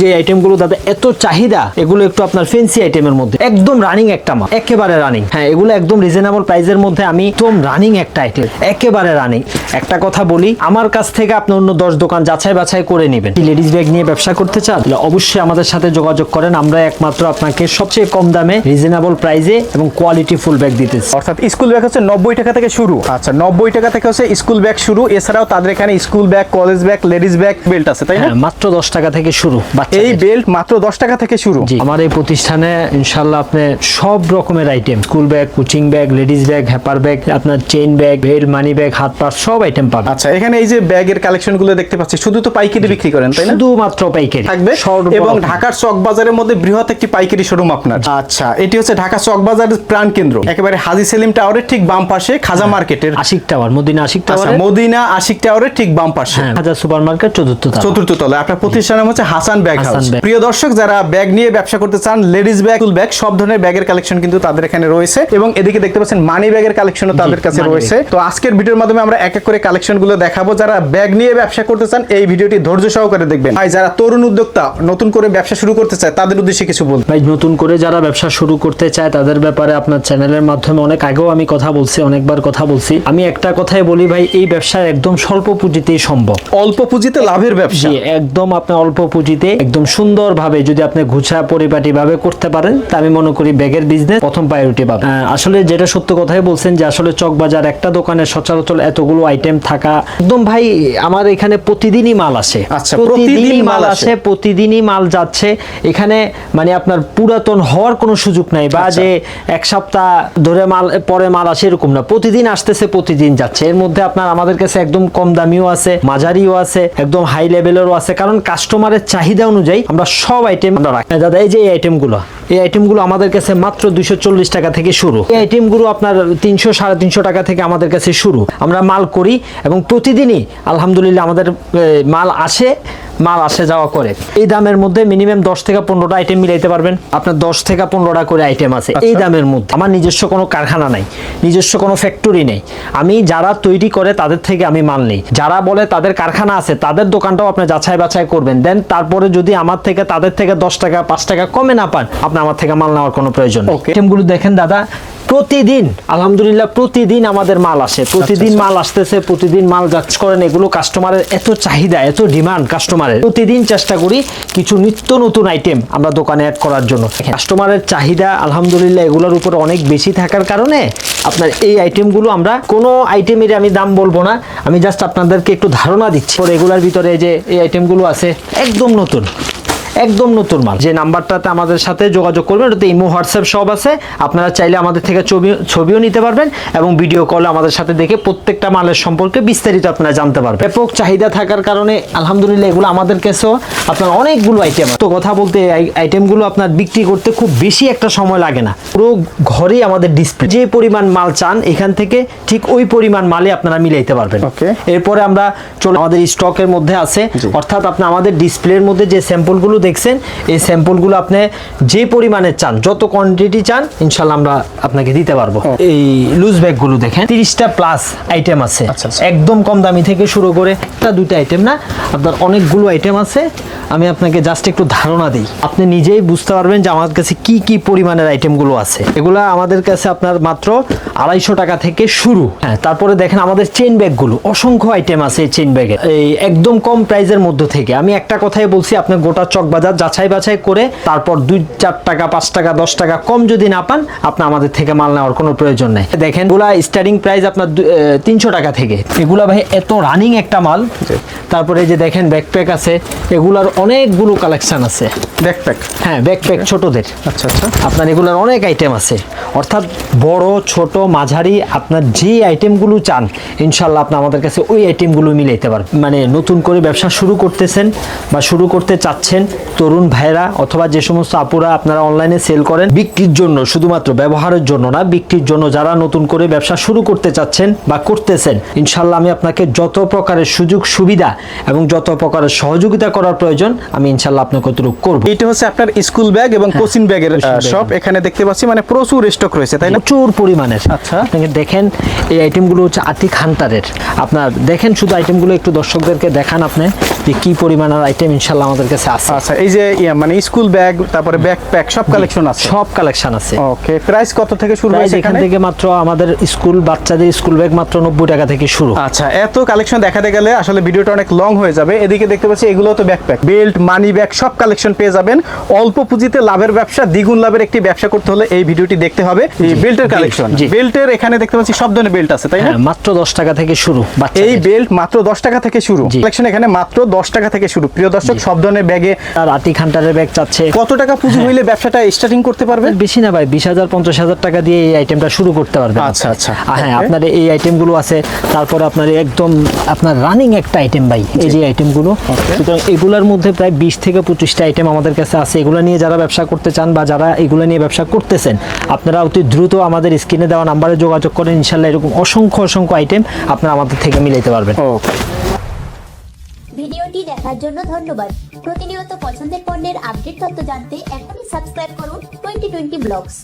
যে আইটেমগুলো দাদা এত চাহিদা এগুলো একটু আপনার ফেন্সি আইটেমের মধ্যে। একদম রানিং একটা মাল একেবারে রানিং হ্যাঁ এগুলো একদম রিজনেবল প্রাইসের মধ্যে আমি একদম রানিং একটা আইটেম একেবারে রানিং একটা কথা বলি আমার কাছ থেকে আপনি অন্য দশ দোকান যাচাই বাছাই করে নেবেন। লেডিস ব্যাগ নিয়ে ব্যবসা করতে চান? তাহলে অবশ্যই আমাদের সাথে যোগাযোগ করেন। আমরা একমাত্র আপনাকে সবচেয়ে কম দামে রিজনেবল প্রাইসে এবং কোয়ালিটি ফুল ব্যাগ দিতেছি অর্থাৎ স্কুল ব্যাগ হচ্ছে নব্বই টাকা থেকে শুরু। আচ্ছা নব্বই টাকা থেকে হচ্ছে স্কুল ব্যাগ শুরু। এছাড়াও তাদের এখানে school bag college bag ladies bag belt আছে তাই না? হ্যাঁ মাত্র দশ টাকা থেকে শুরু। এই বেল্ট মাত্র দশ টাকা থেকে শুরু। আমার এই প্রতিষ্ঠানে ইনশাল্লাহ আপনি সব রকমের item school bag coaching bag ladies bag হ্যাপার bag আপনার chain bag belt money bag হাত পাস সব আইটেম পাবেন। আচ্ছা এখানে এই যে ব্যাগের কালেকশনগুলো দেখতে পাচ্ছি শুধু তো পাইকারি বিক্রি করেন তাই না? শুধুমাত্র পাইকারি। থাকবে। এবং ঢাকার চক বাজারের মধ্যে বৃহৎ একটি পাইকারি শোরুম আপনার। আচ্ছা। এটি হচ্ছে ঢাকা চক বাজারের প্রাণ কেন্দ্র। একেবারে হাজি সেলিম টাওয়ারের ঠিক বাম পাশে খাজা মার্কেটের আশিক টাওয়ার মদিনা আশিক আচ্ছা টাওয়ার মদিনা আশিক টাওয়ারের ঠিক বাম পাশে। হ্যাঁ হাজার সুপার মার্কেট চতুর্থ তলা। চতুর্থ তলায়। আপনার প্রতিষ্ঠান নাম হচ্ছে হাসান ব্যাগ। হাসান হাউস। প্রিয় দর্শক যারা ব্যাগ নিয়ে ব্যবসা করতে চান লেডিস ব্যাগ ফুল ব্যাগ সব ধরনের ব্যাগের কালেকশন কিন্তু তাদের এখানে রয়েছে। এবং এদিকে দেখতে পাচ্ছেন মানি ব্যাগের কালেকশনও তাদের কাছে রয়েছে। তো আজকের ভিডিওর মাধ্যমে আমরা এক এক করে কালেকশনগুলো দেখাবো। যারা ব্যাগ নিয়ে ব্যবসা করতে চান এই ভিডিওটি ধৈর্য সহকারে দেখবেন। ভাই যারা তরুণ উদ্যোক্তা নতুন করে ব্যবসা শুরু করতে চায় তাদের উদ্দেশ্যে কিছু বলবেন ভাই নতুন করে যারা ব্যবসা শুরু করতে চায় তাদের ব্যাপারে আপনার চ্যানেলের মাধ্যমে অনেক আগেও আমি কথা বলছি অনেকবার কথা বলছি। আমি একটা কথাই বলি ভাই এই ব্যবসা একদম স্বল্প পুঁজিতেই সম্ভব। অল্প পুঁজিতে লাভের ব্যবসা। একদম আপনি অল্প পুঁজিতে একদম সুন্দরভাবে যদি আপনি ঘুষা পরিপাটি ভাবে করতে পারেন তা আমি মনে করি ব্যাগের বিজনেস প্রথম প্রায়োরিটি আহ, আসলে যেটা সত্য কথাই বলছেন যে আসলে চকবাজার একটা দোকানে সচরাচর এতগুলো আইটেম থাকা একদম ভাই আমার এখানে প্রতিদিনই মাল আসে। আচ্ছা, প্রতিদিনই মাল আসে। প্রতিদিনই মাল যাচ্ছে। এখানে মানে আপনার পুরাতন হওয়ার কোনো সুযোগ নাই বা আচ্ছা। যে এক সপ্তাহ ধরে মাল পরে মাল আসে এরকম না। প্রতিদিন আসতেছে প্রতিদিন যাচ্ছে। এর মধ্যে আপনার আমাদের কাছে একদম কম দামিও আছে মাঝারিও আছে একদম হাই লেভেলেরও আছে। কারণ কাস্টমারের চাহিদা অনুযায়ী আমরা সব আইটেম আমরা রাখি। দাদা, এই যে এই আইটেমগুলো এই আইটেমগুলো আমাদের কাছে মাত্র দুইশো চল্লিশ টাকা থেকে শুরু। এই আইটেমগুলো আপনার তিনশো, সাড়ে তিনশো টাকা থেকে আমাদের কাছে শুরু। আমরা মাল করি এবং প্রতিদিনই, আলহামদুলিল্লাহ, আমাদের মাল আসে। মাল আসে যাওয়া করে। এই দামের মধ্যে মিনিমাম দশ থেকে পনেরোটা আইটেম মিলাইতে পারবেন। আপনার দশ থেকে পনেরোটা করে আইটেম আছে। এই আচ্ছা। দামের মধ্যে আমার নিজস্ব কোনো কারখানা নাই নিজস্ব কোনো ফ্যাক্টরি নেই। আমি যারা তৈরি করে তাদের থেকে আমি মাল নেই। যারা বলে তাদের কারখানা আছে তাদের দোকানটাও আপনি যাচাই বাছাই করবেন। দেন তারপরে যদি আমার থেকে তাদের থেকে দশ টাকা পাঁচ টাকা কমে না পান আপনি আমার থেকে মাল নেওয়ার কোনো প্রয়োজন. আইটেমগুলো দেখেন দাদা প্রতিদিন আলহামদুলিল্লাহ প্রতিদিন আমাদের মাল আসে। প্রতিদিন আচ্ছা। মাল আসতেছে প্রতিদিন মাল যাচ করেন এগুলো কাস্টমারের এত চাহিদা এত ডিমান্ড কাস্টমারের প্রতিদিন চেষ্টা করি কিছু নিত্য নতুন আইটেম আমরা দোকানে অ্যাড করার জন্য। কাস্টমারের চাহিদা, আলহামদুলিল্লাহ, এগুলোর উপর অনেক বেশি থাকার কারণে আপনার এই আইটেমগুলো আমরা কোনো আইটেমের আমি দাম বলব না, আমি জাস্ট আপনাদেরকে একটু ধারণা দিচ্ছি। রেগুলার ভিতরে যে এই আইটেমগুলো আছে, একদম নতুন। একদম নতুন মাল। যে নাম্বারটাতে আমাদের সাথে যোগাযোগ করবেন ওটাতে ইমো হোয়াটসঅ্যাপ সব আছে। আপনারা চাইলে আমাদের থেকে ছবি ছবিও নিতে পারবেন এবং ভিডিও কলে আমাদের সাথে দেখে প্রত্যেকটা মালের সম্পর্কে বিস্তারিত আপনারা জানতে পারবেন। ব্যাপক চাহিদা থাকার কারণে আলহামদুলিল্লাহ এগুলো আমাদের কাছেও আপনার অনেকগুলো আইটেম তো কথা বলতে আইটেমগুলো আপনার বিক্রি করতে খুব বেশি একটা সময় লাগে না। পুরো ঘরেই আমাদের ডিসপ্লে যে পরিমাণ মাল চান এখান থেকে ঠিক ওই পরিমাণ মালে আপনারা মিলাইতে পারবেন. এরপরে আমরা চলে আমাদের স্টকের মধ্যে আছে। অর্থাৎ আপনি আমাদের ডিসপ্লের মধ্যে যে স্যাম্পলগুলো দেখছেন এই স্যাম্পলগুলো আপনি যে পরিমাণে চান যত কোয়ান্টিটি চান ইনশাল্লাহ আমরা আপনাকে দিতে পারব। এই লুজ ব্যাগগুলো দেখেন তিরিশটা প্লাস আইটেম আছে। আচ্ছা, আচ্ছা। একদম কম দামি থেকে শুরু করে একটা দুইটা আইটেম না আপনার অনেকগুলো আইটেম আছে। আমি আপনাকে জাস্ট একটু ধারণা দিই। আপনি নিজেই বুঝতে পারবেন যে আমার কাছে কি কি পরিমাণের আইটেমগুলো আছে। এগুলা আমাদের কাছে আপনার মাত্র আড়াইশো টাকা থেকে শুরু। হ্যাঁ তারপরে দেখেন আমাদের চেন ব্যাগগুলো অসংখ্য আইটেম আছে এই চেন ব্যাগের এই একদম কম প্রাইজের মধ্যে থেকে। আমি একটা কথাই বলছি, আপনি গোটা চক বাজার যাচাই বাছাই করে তারপর দুই, চার টাকা, পাঁচ টাকা, দশ টাকা কম যদি না পান, আপনি আমাদের থেকে মাল নেওয়ার কোনো প্রয়োজন নেই। দেখেন, এগুলা স্টার্টিং প্রাইস আপনার তিনশো টাকা থেকে। এগুলা ভাই এত রানিং একটা মাল। তারপরে যে দেখেন ব্যাকপ্যাক আছে। এগুলার অনেকগুলো কালেকশন আছে। ব্যাকপ্যাক হ্যাঁ ব্যাকপ্যাক ছোটদের। আচ্ছা আচ্ছা। আপনার এগুলোর অনেক আইটেম আছে। অর্থাৎ বড় ছোট মাঝারি আপনার যে আইটেমগুলো চান ইনশাল্লাহ আপনি আমাদের কাছে ওই আইটেমগুলো মিলাইতে পারবেন। মানে নতুন করে ব্যবসা শুরু করতেছেন বা শুরু করতে চাচ্ছেন তরুণ ভাইরা অথবা যে সমস্ত আপুরা আপনারা অনলাইনে সেল করেন বিক্রির জন্য শুধুমাত্র ব্যবহারের জন্য না বিক্রির জন্য যারা নতুন করে ব্যবসা শুরু করতে চাচ্ছেন বা করতেছেন ইনশাল্লাহ আমি আপনাকে যত প্রকারের সুযোগ সুবিধা এবং যত প্রকারের সহযোগিতা করার প্রয়োজন আমি ইনশাল্লাহ আপনাকে কতটুকু করব। এটা হচ্ছে আপনার স্কুল ব্যাগ এবং কোচিং ব্যাগের। শপ এখানে দেখতে পাচ্ছি মানে প্রচুর স্টক রয়েছে তাই না? প্রচুর পরিমাণের। আচ্ছা। দেখেন এই আইটেমগুলো হচ্ছে আতিক হান্টারের আপনার দেখেন শুধু আইটেমগুলো একটু দর্শকদেরকে দেখান আপনি যে কি পরিমাণের আইটেম ইনশাল্লাহ আমাদের কাছে আছে। আচ্ছা এই যে মানে স্কুল ব্যাগ তারপরে ব্যাকপ্যাক সব কালেকশন আছে? সব কালেকশন আছে। ওকে প্রাইস কত থেকে শুরু হয়েছে এখান থেকে মাত্র আমাদের স্কুল বাচ্চাদের স্কুল ব্যাগ মাত্র নব্বই টাকা থেকে শুরু। আচ্ছা এত কালেকশন দেখাতে গেলে আসলে ভিডিওটা অনেক লং হয়ে যাবে। এদিকে দেখতে পাচ্ছি এগুলো তো ব্যাকপ্যাক বেল্ট মানি ব্যাগ সব কালেকশন পেয়ে যাবেন। অল্প পুঁজিতে লাভের ব্যবসা দ্বিগুণ লাভের একটি ব্যবসা করতে হলে এই ভিডিওটি দেখতে হবে। এই বেল্টের কালেকশন বেল্টের এখানে দেখতে পাচ্ছি সব ধরনের বেল্ট আছে তাই না? হ্যাঁ মাত্র দশ টাকা থেকে শুরু এই বেল্ট মাত্র দশ টাকা থেকে শুরু। কালেকশন এখানে মাত্র দশ টাকা থেকে শুরু। প্রিয় দর্শক সব ধরনের ব্যাগে আর আটি খান্টারের ব্যাগ চাচ্ছে। কত টাকা পুঁজি হইলে ব্যবসাটা স্টার্টিং করতে পারবে? বেশি না ভাই হাজার পঞ্চাশ হাজার টাকা দিয়ে এই আইটেমটা শুরু করতে পারবেন আচ্ছা, আচ্ছা। হ্যাঁ আপনার এই আইটেমগুলো আছে তারপরে আপনার একদম আপনার রানিং একটা আইটেম ভাই এই যে আইটেমগুলো সুতরাং এগুলোর মধ্যে প্রায় বিশ থেকে পঁচিশটা আইটেম আমাদের কাছে আছে। এগুলো নিয়ে যারা ব্যবসা করতে চান বা যারা এগুলো নিয়ে ব্যবসা করতেছেন আপনারা অতি দ্রুত আমাদের স্ক্রিনে দেওয়া নাম্বারে যোগাযোগ করে ইনশাল্লাহ এরকম অসংখ্য অসংখ্য আইটেম আপনারা আমাদের থেকে মিলাইতে পারবেন। ভিডিওটি দেখার জন্য ধন্যবাদ। প্রতিনিয়ত পছন্দের পণ্যের আপডেট তথ্য জানতে এখনই সাবস্ক্রাইব করুন টোয়েন্টি টোয়েন্টি ব্লগস